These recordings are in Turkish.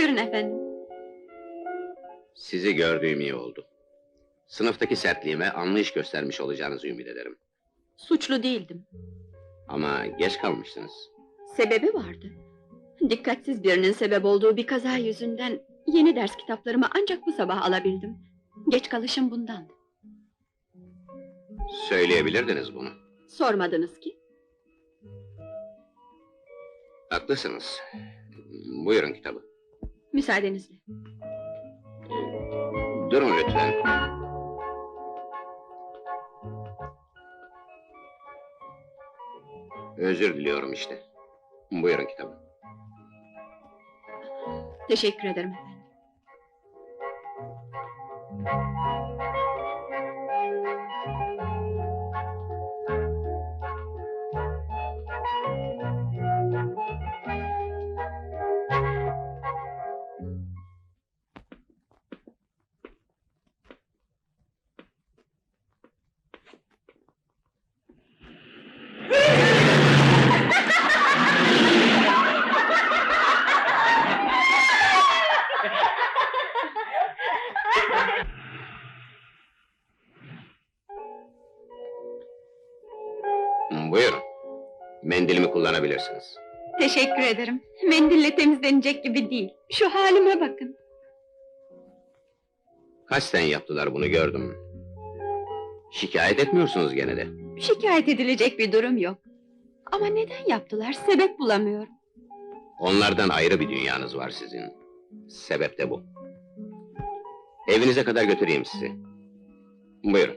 Buyurun efendim. Sizi gördüğüm iyi oldu. Sınıftaki sertliğime anlayış göstermiş olacağınızı ümit ederim. Suçlu değildim. Ama geç kalmışsınız. Sebebi vardı. Dikkatsiz birinin sebep olduğu bir kaza yüzünden yeni ders kitaplarımı ancak bu sabah alabildim. Geç kalışım bundan. Söyleyebilirdiniz bunu. Sormadınız ki. Haklısınız. Buyurun kitabı. Müsaadenizle. Durun lütfen. Özür diliyorum işte. Buyurun kitabı. Teşekkür ederim efendim. Kullanabilirsiniz. Teşekkür ederim. Mendille temizlenecek gibi değil. Şu halime bakın. Kasten yaptılar bunu gördüm. Şikayet etmiyorsunuz gene de. Şikayet edilecek bir durum yok. Ama neden yaptılar? Sebep bulamıyorum. Onlardan ayrı bir dünyanız var sizin. Sebep de bu. Evinize kadar götüreyim sizi. Buyurun.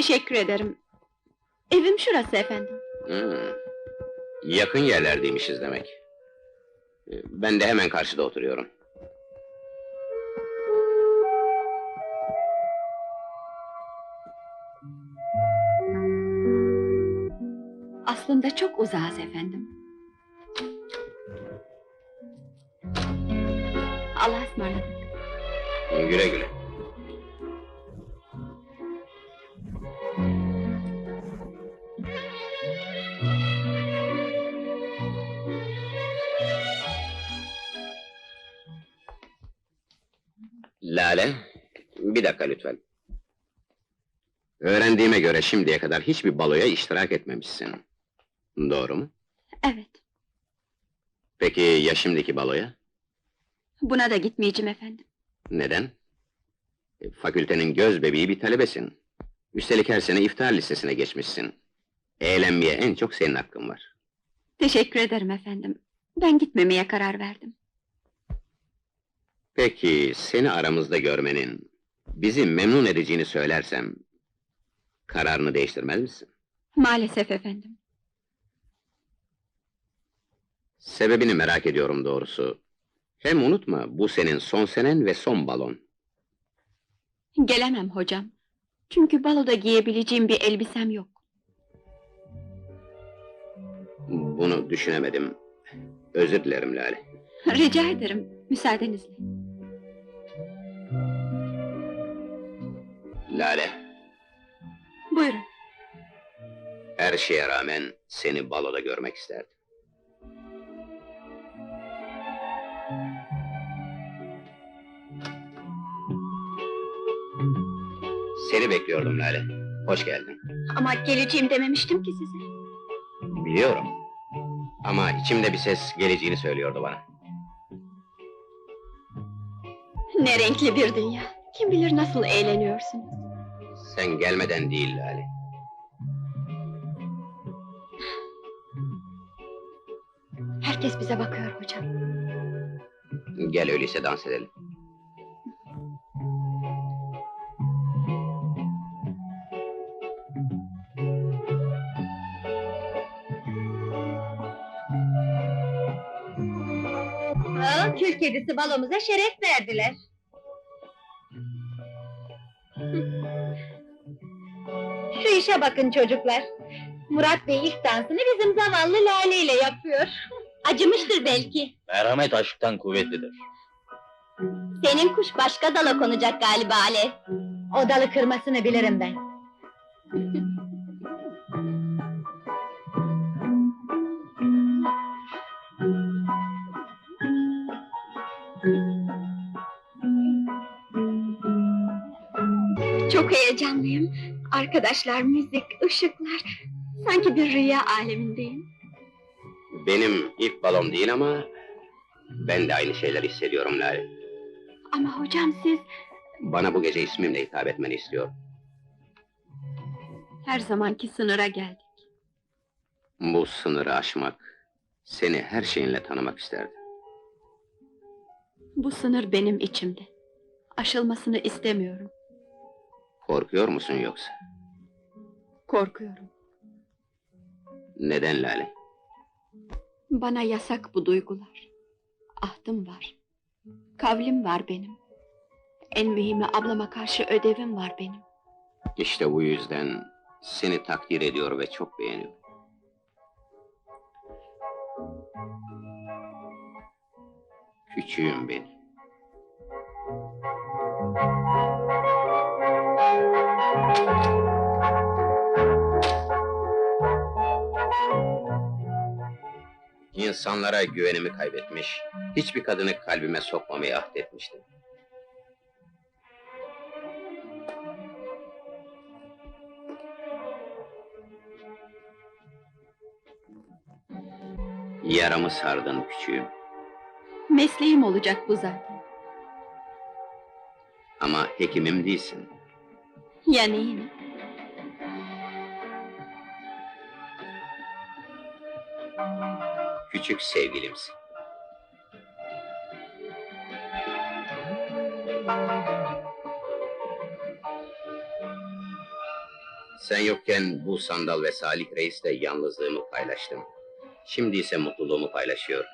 Teşekkür ederim. Evim şurası efendim. Hmm. Yakın yerlerdeymişiz demek. Ee, Ben de hemen karşıda oturuyorum. Aslında çok uzağız efendim. Allah'a ısmarladık. Güle güle. Lale, bir dakika lütfen. Öğrendiğime göre şimdiye kadar hiçbir baloya iştirak etmemişsin. Doğru mu? Evet, Peki ya şimdiki baloya? buna da gitmeyeceğim efendim. Neden? E, Fakültenin göz bebeği bir talebesin. Üstelik her sene iftar listesine geçmişsin. Eğlenmeye en çok senin hakkın var. Teşekkür ederim efendim. Ben gitmemeye karar verdim. Peki seni aramızda görmenin bizi memnun edeceğini söylersem kararını değiştirmez misin? Maalesef efendim. Sebebini merak ediyorum doğrusu. Hem unutma bu senin son senen ve son balon. Gelemem hocam. Çünkü baloda giyebileceğim bir elbisem yok. Bunu düşünemedim. Özür dilerim Lale. Rica ederim, müsaadenizle. Lale, Buyurun. her şeye rağmen seni baloda görmek isterdim. Seni bekliyordum Lale. Hoş geldin. Ama geleceğim dememiştim ki size. Biliyorum. Ama içimde bir ses geleceğini söylüyordu bana. Ne renkli bir dünya. Kim bilir nasıl eğleniyorsunuz. Sen gelmeden değil Lale. Herkes bize bakıyor hocam. Gel öyleyse dans edelim. Aa, kül kedisi balomuza şeref verdiler. İşe bakın çocuklar. Murat Bey ilk dansını bizim zavallı Lale ile yapıyor. Acımıştır belki. Merhamet aşktan kuvvetlidir. Senin kuş başka dala konacak galiba Ale. O dalı kırmasını bilirim ben. Çok heyecanlıyım. Arkadaşlar, müzik, ışıklar. Sanki bir rüya alemindeyim. Benim ilk balom değil ama... ...ben de aynı şeyler hissediyorum Lale. Ama hocam siz Bana bu gece ismimle hitap etmeni istiyorum. her zamanki sınıra geldik. Bu sınırı aşmak... ...seni her şeyinle tanımak isterdim. Bu sınır benim içimde. Aşılmasını istemiyorum. Korkuyor musun yoksa? Korkuyorum. Neden Lale? Bana yasak bu duygular. Ahdım var. Kavlim var benim. En mühimi ablama karşı ödevim var benim. İşte bu yüzden... ...seni takdir ediyor ve çok beğeniyorum. Küçüğüm benim. İnsanlara güvenimi kaybetmiş, hiçbir kadını kalbime sokmamayı ahdetmiştim. Yaramı sardın küçüğüm Mesleğim olacak bu zaten. ama hekimim değilsin. Ya neyini? Küçük sevgilimsin. Sen yokken bu sandal ve Salih Reis'le yalnızlığımı paylaştım. Şimdi ise mutluluğumu paylaşıyorum.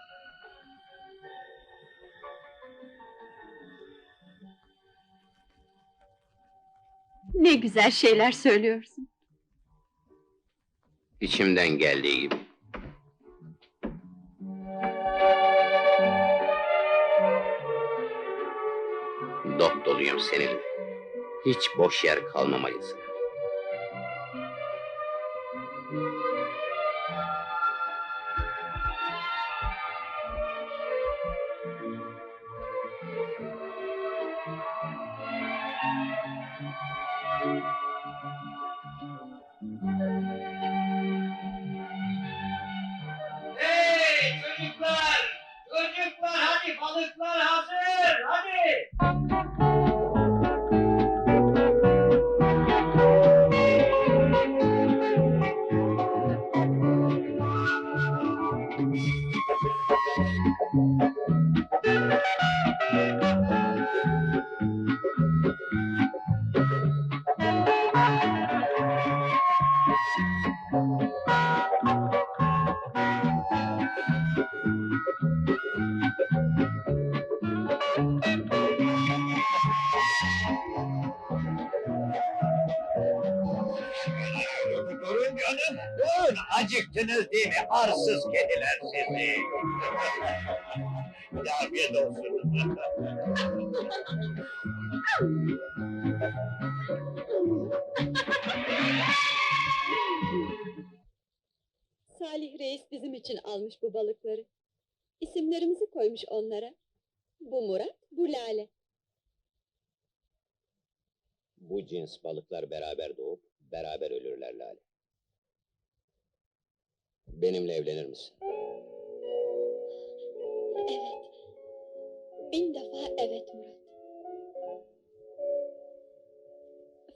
Güzel şeyler söylüyorsun. İçimden geldiği gibi. Dop doluyum seninle. Hiç boş yer kalmamalısın. declara Canım, durun. Acıktınız değil mi? Arsız kediler sizi. Afiyet olsun. Salih Reis bizim için almış bu balıkları. İsimlerimizi koymuş onlara. Bu Murat, bu Lale. Bu cins balıklar beraber doğup beraber ölürler Lale. Benimle evlenir misin? Evet. Bin defa evet Murat.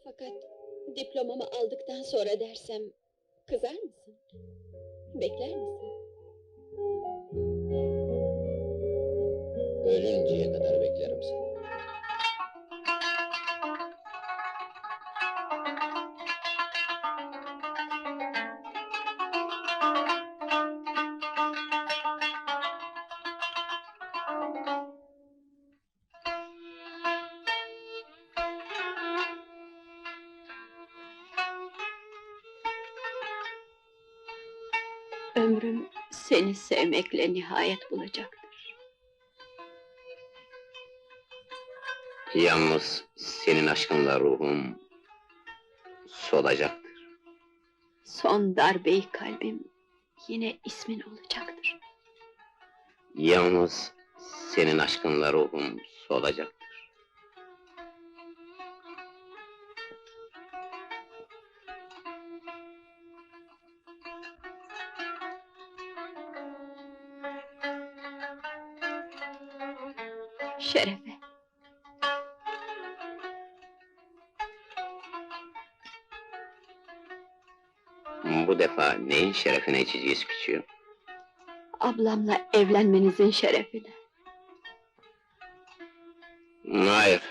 Fakat diplomamı aldıktan sonra dersem kızar mısın? Bekler misin? Ölünceye kadar beklerim seni. Ömrüm seni sevmekle nihayet bulacaktır. Yalnız senin aşkınla ruhum solacaktır. Son darbeyi kalbim yine ismin olacaktır. Yalnız senin aşkınla ruhum solacaktır. Neyin şerefine çizgi küçüğü? Ablamla evlenmenizin şerefine. Hayır.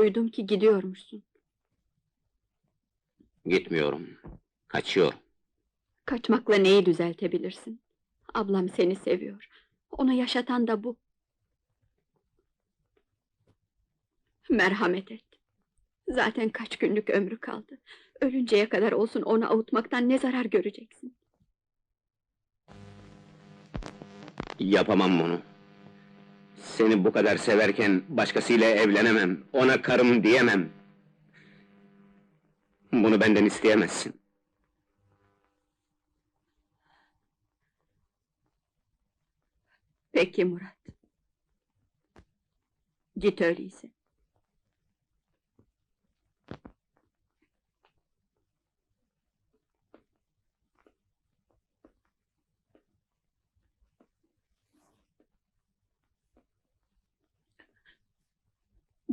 Duydum ki gidiyormuşsun. Gitmiyorum. Kaçıyorum. Kaçmakla neyi düzeltebilirsin? Ablam seni seviyor. Onu yaşatan da bu. Merhamet et. Zaten kaç günlük ömrü kaldı. Ölünceye kadar olsun onu avutmaktan ne zarar göreceksin? Yapamam bunu. Seni bu kadar severken başkasıyla evlenemem. Ona karım diyemem. Bunu benden isteyemezsin. Peki Murat. Git öyleyse.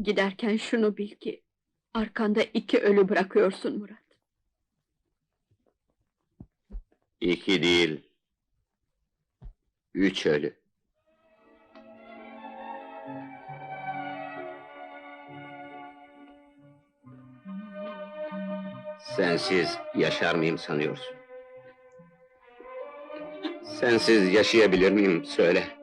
Giderken şunu bil ki arkanda iki ölü bırakıyorsun Murat. İki değil. Üç ölü. Sensiz yaşar mıyım sanıyorsun? Sensiz yaşayabilir miyim söyle.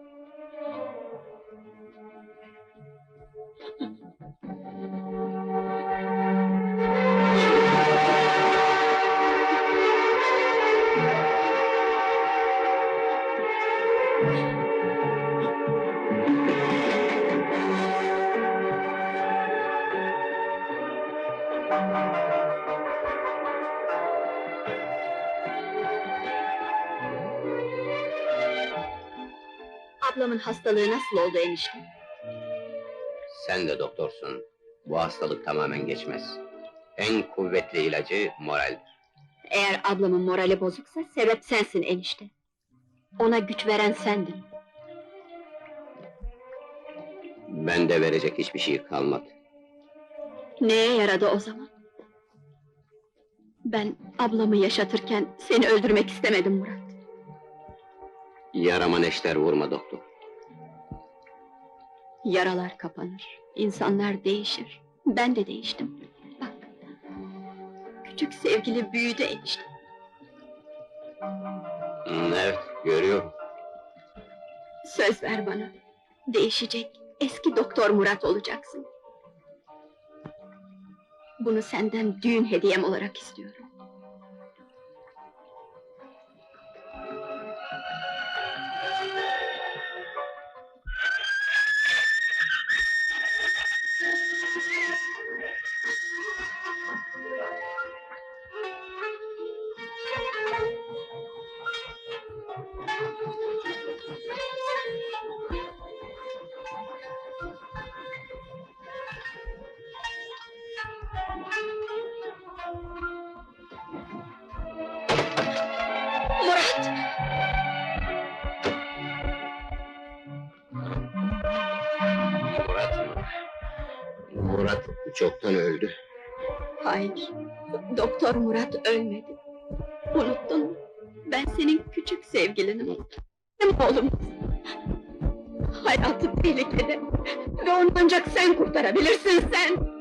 Ablamın hastalığı nasıl oldu enişte? Sen de doktorsun. Bu hastalık tamamen geçmez. En kuvvetli ilacı moraldir. Eğer ablamın morali bozuksa sebep sensin enişte. Ona güç veren sendin. Ben de verecek hiçbir şey kalmadı. Neye yaradı o zaman? Ben ablamı yaşatırken seni öldürmek istemedim Murat. Yarama neşter vurma doktor. Yaralar kapanır, insanlar değişir. Ben de değiştim. Bak, küçük sevgili büyüdü enişte. Hmm, Evet, görüyorum. Söz ver bana. Değişecek, eski doktor Murat olacaksın. Bunu senden düğün hediyem olarak istiyorum. Çoktan öldü. Hayır, doktor Murat ölmedi. Unuttun mu? Ben senin küçük sevgilinim. Benim oğlum. Hayatı tehlikede. Ve onu ancak sen kurtarabilirsin sen.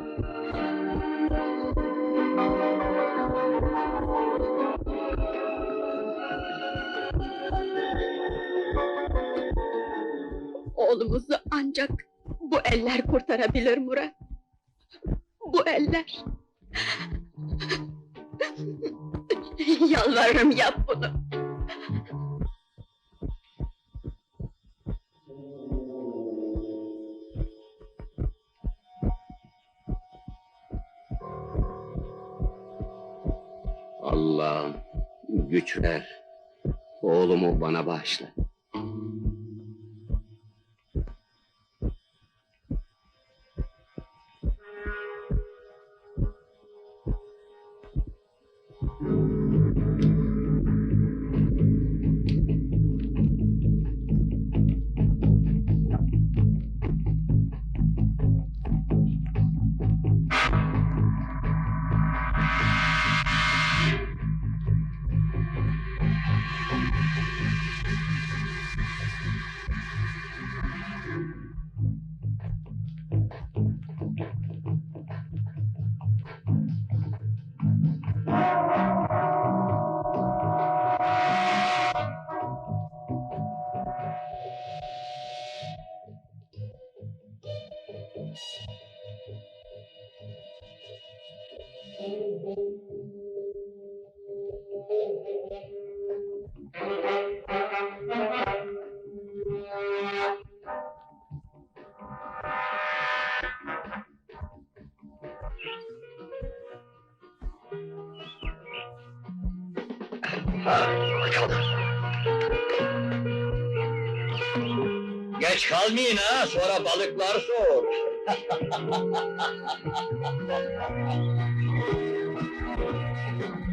Oğlumuzu ancak bu eller kurtarabilir Murat. Eller. Yalvarırım yap bunu. Allah'ım güç ver. Oğlumu bana bağışla. Geç kalmayın ha, sonra balıklar soğur.